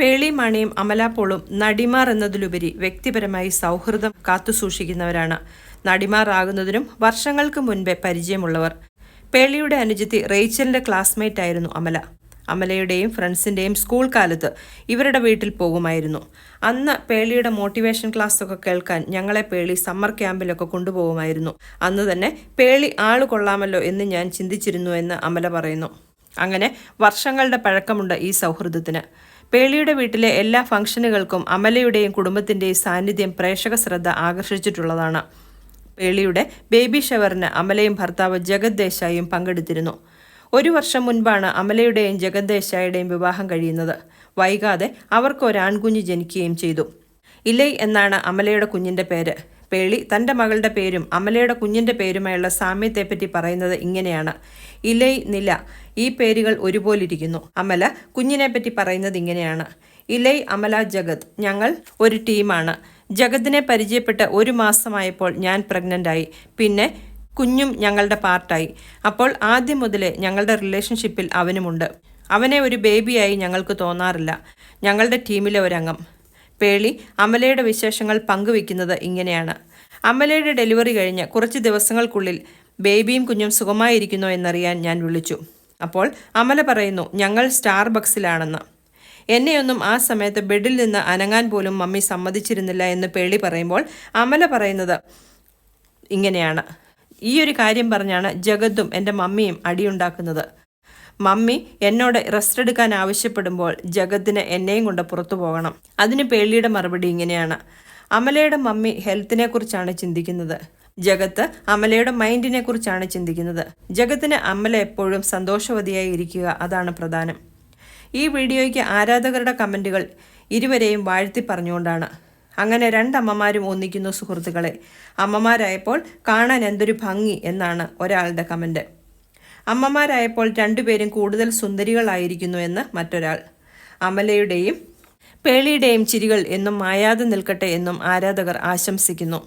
പേളി മണിയും അമലാപ്പോളും നടിമാർ എന്നതിലുപരി വ്യക്തിപരമായി സൗഹൃദം കാത്തുസൂക്ഷിക്കുന്നവരാണ്. നടിമാർ ആകുന്നതിനും വർഷങ്ങൾക്ക് മുൻപേ പരിചയമുള്ളവർ. പേളിയുടെ അനുജത്തി റേച്ചലിന്റെ ക്ലാസ്മേറ്റ് ആയിരുന്നു അമല. അമലയുടെയും ഫ്രണ്ട്സിന്റെയും സ്കൂൾ കാലത്ത് ഇവരുടെ വീട്ടിൽ പോകുമായിരുന്നു. അന്ന് പേളിയുടെ മോട്ടിവേഷൻ ക്ലാസ് ഒക്കെ കേൾക്കാൻ ഞങ്ങളെ പേളി സമ്മർ ക്യാമ്പിലൊക്കെ കൊണ്ടുപോകുമായിരുന്നു. അന്ന് തന്നെ പേളി ആൾ കൊള്ളാമല്ലോ എന്ന് ഞാൻ ചിന്തിച്ചിരുന്നു എന്ന് അമല പറയുന്നു. അങ്ങനെ വർഷങ്ങളുടെ പഴക്കമുണ്ട് ഈ സൗഹൃദത്തിന്. പേളിയുടെ വീട്ടിലെ എല്ലാ ഫംഗ്ഷനുകൾക്കും അമലയുടെയും കുടുംബത്തിന്റെയും സാന്നിധ്യം പ്രേക്ഷക ശ്രദ്ധ ആകർഷിച്ചിട്ടുള്ളതാണ്. പേളിയുടെ ബേബി ഷവറിന് അമലയും ഭർത്താവ് ജഗത് ദേശായിയും പങ്കെടുത്തിരുന്നു. ഒരു വർഷം മുൻപാണ് അമലയുടെയും ജഗത് ദേശായിയുടെയും വിവാഹം കഴിയുന്നത്. വൈകാതെ അവർക്ക് ഒരു ആൺകുഞ്ഞ് ജനിക്കുകയും ചെയ്തു. ഇലൈ എന്നാണ് അമലയുടെ കുഞ്ഞിന്റെ പേര്. പേളി തന്റെ മകളുടെ പേരും അമലയുടെ കുഞ്ഞിന്റെ പേരുമായുള്ള സാമ്യത്തെപ്പറ്റി പറയുന്നത് ഇങ്ങനെയാണ്. ഇലൈ നില. ഈ പേരുകൾ ഒരുപോലിരിക്കുന്നു. അമല കുഞ്ഞിനെപ്പറ്റി പറയുന്നത് ഇങ്ങനെയാണ്. ഇലൈ അമല ജഗത്. ഞങ്ങൾ ഒരു ടീമാണ്. ജഗത്തിനെ പരിചയപ്പെട്ട് ഒരു മാസമായപ്പോൾ ഞാൻ പ്രഗ്നന്റായി പിന്നെ കുഞ്ഞും ഞങ്ങളുടെ പാർട്ടായി. അപ്പോൾ ആദ്യം മുതലേ ഞങ്ങളുടെ റിലേഷൻഷിപ്പിൽ അവനുമുണ്ട്. അവനെ ഒരു ബേബിയായി ഞങ്ങൾക്ക് തോന്നാറില്ല. ഞങ്ങളുടെ ടീമിലെ ഒരംഗം. പേളി അമലയുടെ വിശേഷങ്ങൾ പങ്കുവെക്കുന്നത് ഇങ്ങനെയാണ്. അമലയുടെ ഡെലിവറി കഴിഞ്ഞ് കുറച്ച് ദിവസങ്ങൾക്കുള്ളിൽ ബേബിയും കുഞ്ഞും സുഖമായിരിക്കുന്നോ എന്നറിയാൻ ഞാൻ വിളിച്ചു. അപ്പോൾ അമല പറയുന്നു ഞങ്ങൾ സ്റ്റാർബക്സിലാണെന്ന്. എന്നെയൊന്നും ആ സമയത്ത് ബെഡിൽ നിന്ന് അനങ്ങാൻ പോലും മമ്മി സമ്മതിച്ചിരുന്നില്ല എന്ന് പേളി പറയുമ്പോൾ അമല പറയുന്നത് ഇങ്ങനെയാണ്. ഈ ഒരു കാര്യം പറഞ്ഞാണ് ജഗത്തും എന്റെ മമ്മിയും അടിയുണ്ടാക്കുന്നത്. മമ്മി എന്നോട് റെസ്റ്റ് എടുക്കാൻ ആവശ്യപ്പെടുമ്പോൾ ജഗത്തിന് എന്നെയും കൊണ്ട് പുറത്തു പോകണം. അതിന് പേളിയുടെ മറുപടി ഇങ്ങനെയാണ്. അമലയുടെ മമ്മി ഹെൽത്തിനെ കുറിച്ചാണ് ചിന്തിക്കുന്നത്. ജഗത്ത് അമലയുടെ മൈൻഡിനെ കുറിച്ചാണ് ചിന്തിക്കുന്നത്. ജഗത്തിന് അമല എപ്പോഴും സന്തോഷവതിയായി ഇരിക്കുക അതാണ് പ്രധാനം. ഈ വീഡിയോയ്ക്ക് ആരാധകരുടെ കമന്റുകൾ ഇരുവരെയും വാഴ്ത്തി പറഞ്ഞുകൊണ്ടാണ്. അങ്ങനെ രണ്ടമ്മമാരും ഒന്നിക്കുന്നു സുഹൃത്തുക്കളെ. അമ്മമാരായപ്പോൾ കാണാൻ എന്തൊരു ഭംഗി എന്നാണ് ഒരാളുടെ കമന്റ് അമ്മമാരായപ്പോൾ രണ്ടുപേരും കൂടുതൽ സുന്ദരികളായിരിക്കുന്നു എന്ന് മറ്റൊരാൾ. അമലയുടെയും പേളിയുടെയും ചിരികൾ എന്നും മായാതെ നിൽക്കട്ടെ എന്നും ആരാധകർ ആശംസിക്കുന്നു.